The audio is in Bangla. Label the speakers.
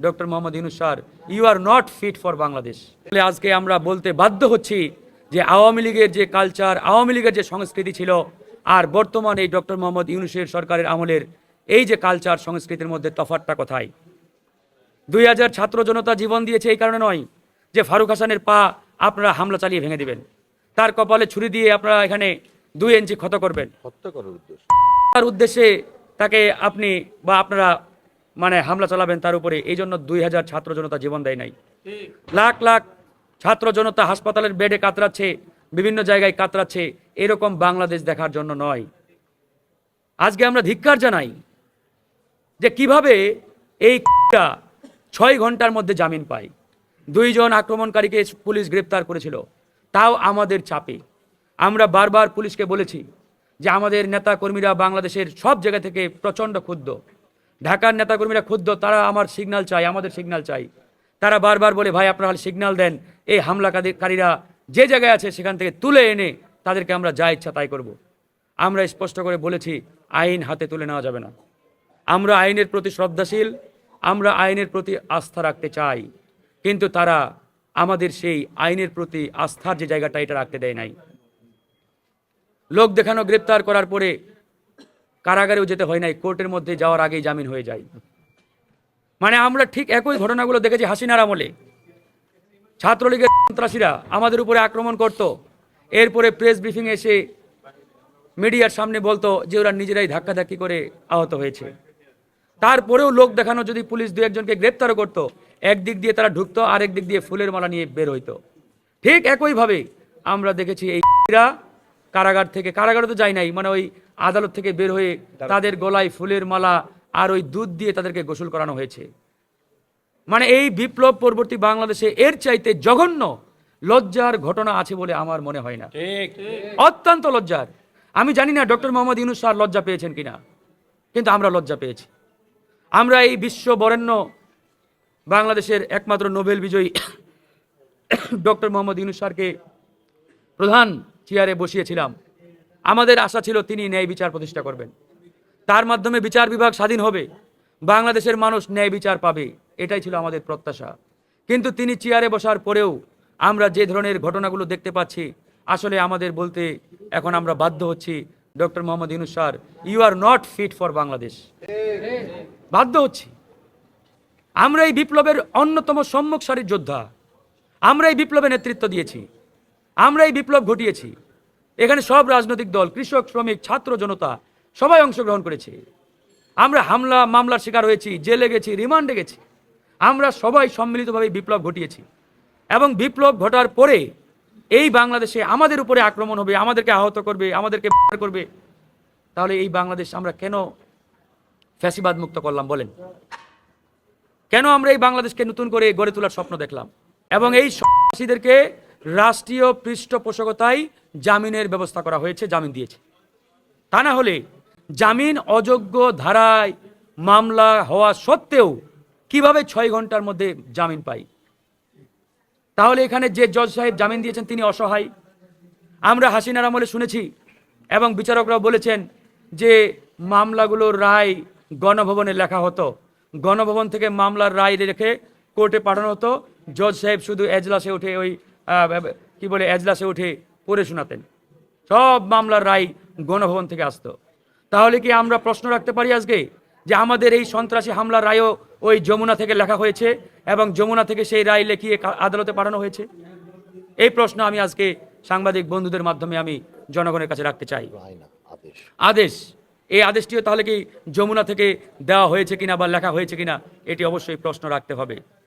Speaker 1: Doctor Mohammad Yunus sir you are not fit for Bangladesh তাহলে আজকে আমরা বলতে বাধ্য হচ্ছি যে আওয়ামী লীগের যে কালচার আওয়ামী লীগের যে সংস্কৃতি ছিল আর বর্তমান এই ডক্টর মোহাম্মদ ইউনুসের সরকারের আমলের এই যে কালচার সংস্কৃতির মধ্যে তফাৎটা কোথায়? দুই হাজার ছাত্র জনতা জীবন দিয়েছে এই কারণে নয় যে ফারুক হাসানের পা আপনারা হামলা চালিয়ে ভেঙে দিবেন। তার কপালে ছুরি দিয়ে আপনারা এখানে দুই ইঞ্চি ক্ষত করবেন।
Speaker 2: হত্যা করার উদ্দেশ্য।
Speaker 1: তার উদ্দেশ্যে তাকে আপনি বা আপনারা মানে হামলা চালাবেন তার উপরে এই জন্য দুই হাজার ছাত্র জনতা জীবন দেয় নাই। লাখ লাখ ছাত্র জনতা হাসপাতালের বেডে কাতরাচ্ছে বিভিন্ন জায়গায় কাতরাচ্ছে এরকম বাংলাদেশ দেখার জন্য নয়। আজকে আমরা ধিক্কার জানাই যে কীভাবে এই ছয় ঘণ্টার মধ্যে জামিন পায়। দুইজন আক্রমণকারীকে পুলিশ গ্রেপ্তার করেছিল তাও আমাদের চাপে। আমরা বারবার পুলিশকে বলেছি যে আমাদের নেতা কর্মীরা বাংলাদেশের সব জায়গা থেকে প্রচণ্ড ক্ষুব্ধ। ঢাকার নেতাকর্মীরা ক্ষুব্ধ, তারা আমার সিগন্যাল চাই, আমাদের সিগন্যাল চাই। তারা বারবার বলে, ভাই, আপনারা সিগন্যাল দেন। এই হামলাকারীরা যে জায়গায় আছে সেখান থেকে তুলে এনে তাদেরকে আমরা যা ইচ্ছা তাই করব। আমরা স্পষ্ট করে বলেছি, আইন হাতে তুলে নেওয়া যাবে না। আমরা আইনের প্রতি শ্রদ্ধাশীল, আমরা আইনের প্রতি আস্থা রাখতে চাই। কিন্তু তারা আমাদের সেই আইনের প্রতি আস্থার যে জায়গাটা, এটা রাখতে দেয় নাই। লোক দেখানো, গ্রেপ্তার করার পরে কারাগারেও যেতে হয় নাই, কোর্টের মধ্যে যাওয়ার আগেই জামিন হয়ে যায়। মানে আমরা ঠিক একই ঘটনাগুলো দেখেছি হাসিনার আমলে। ছাত্রলীগের সন্ত্রাসীরা আমাদের উপরে আক্রমণ করত, এরপরে প্রেস ব্রিফিং এসে মিডিয়ার সামনে বলতো যে ওরা নিজেরাই ধাক্কাধাক্কি করে আহত হয়েছে। তারপরেও লোক দেখানো যদি পুলিশ দু একজনকে গ্রেপ্তারও করতো, একদিক দিয়ে তারা ঢুকতো, আরেক দিক দিয়ে ফুলের মালা নিয়ে বের হইতো। ঠিক একইভাবে আমরা দেখেছি এই রা কারাগার থেকে কারাগারে তো যায় নাই মানে ওই আদালত থেকে বের হয়ে তাদের গলায় ফুলের মালা আর ওই দুধ দিয়ে তাদেরকে গোসল করানো হয়েছে। মানে এই বিপ্লব পরবর্তী বাংলাদেশে এর চাইতে জঘন্য লজ্জার ঘটনা আছে বলে আমার মনে হয় না। অত্যন্ত লজ্জার। আমি জানি না ডক্টর মোহাম্মদ ইউনুস স্যার লজ্জা পেয়েছেন কিনা কিন্তু আমরা লজ্জা পেয়েছি। আমরা এই বিশ্ব বরেণ্য বাংলাদেশের একমাত্র নোবেল বিজয়ী ডক্টর মোহাম্মদ ইউনুস স্যারকে প্রধান চেয়ারে বসিয়েছিলাম। আমাদের আশা ছিল তিনি ন্যায় বিচার প্রতিষ্ঠা করবেন। তার মাধ্যমে বিচার বিভাগ স্বাধীন হবে। বাংলাদেশের মানুষ ন্যায় বিচার পাবে। এটাই ছিল আমাদের প্রত্যাশা। কিন্তু তিনি চেয়ারে বসার পরেও আমরা যে ধরনের ঘটনাগুলো দেখতে পাচ্ছি, আসলে আমাদের বলতে এখন আমরা বাধ্য হচ্ছি, doctor Mohammad Yunus sir you are not fit for Bangladesh বাধ্য হচ্ছি। আমরা এই বিপ্লবের অন্যতম সম্মুখ সারির যোদ্ধা। আমরা এই বিপ্লবে নেতৃত্ব দিয়েছি। আমরা এই বিপ্লব ঘটিয়েছি। এখানে সব রাজনৈতিক দল, কৃষক, শ্রমিক, ছাত্র, জনতা, সবাই অংশগ্রহণ করেছে। আমরা হামলা, মামলার শিকার হয়েছি, জেলে গেছি, রিমান্ডে গেছি। আমরা সবাই সম্মিলিতভাবে বিপ্লব ঘটিয়েছি। এবং বিপ্লব ঘটার পরে এই বাংলাদেশে আমাদের উপরে আক্রমণ হবে, আমাদেরকে আহত করবে, আমাদেরকে করবে। তাহলে এই বাংলাদেশ আমরা কেন ফ্যাসিবাদ মুক্ত করলাম বলেন? কেন আমরা এই বাংলাদেশকে নতুন করে গড়ে তোলার স্বপ্ন দেখলাম? এবং এই সন্ত্রাসীদেরকে রাষ্ট্রীয় পৃষ্ঠপোষকতায় জামিনের ব্যবস্থা করা হয়েছে, জামিন দিয়েছে। তা না হলে জামিন অযোগ্য ধারায় মামলা হওয়া সত্ত্বেও কীভাবে ছয় ঘণ্টার মধ্যে জামিন পাই? তাহলে এখানে যে জজ সাহেব জামিন দিয়েছেন, তিনি অসহায়। আমরা হাসিনার আমলে শুনেছি এবং বিচারকরাও বলেছেন যে মামলাগুলোর রায় গণভবনে লেখা হতো। গণভবন থেকে মামলার রায় রেখে কোর্টে পাঠানো হতো। জজ সাহেব শুধু এজলাসে উঠে ওই কি বলে এজলাসে উঠে পড়ে শোনাতেন। সব মামলার রায় গণভবন থেকে আসতো। তাহলে কি আমরা প্রশ্ন রাখতে পারি আজকে যে আমাদের এই সন্ত্রাসী হামলার রায়ও ওই যমুনা থেকে লেখা হয়েছে এবং যমুনা থেকে সেই রায় লেখিয়ে আদালতে পাঠানো হয়েছে? এই প্রশ্ন আমি আজকে সাংবাদিক বন্ধুদের মাধ্যমে আমি জনগণের কাছে রাখতে চাই। আদেশ। এই আদেশটিও তাহলে কি যমুনা থেকে দেওয়া হয়েছে কিনা বা লেখা হয়েছে কিনা এটি অবশ্যই প্রশ্ন রাখতে হবে।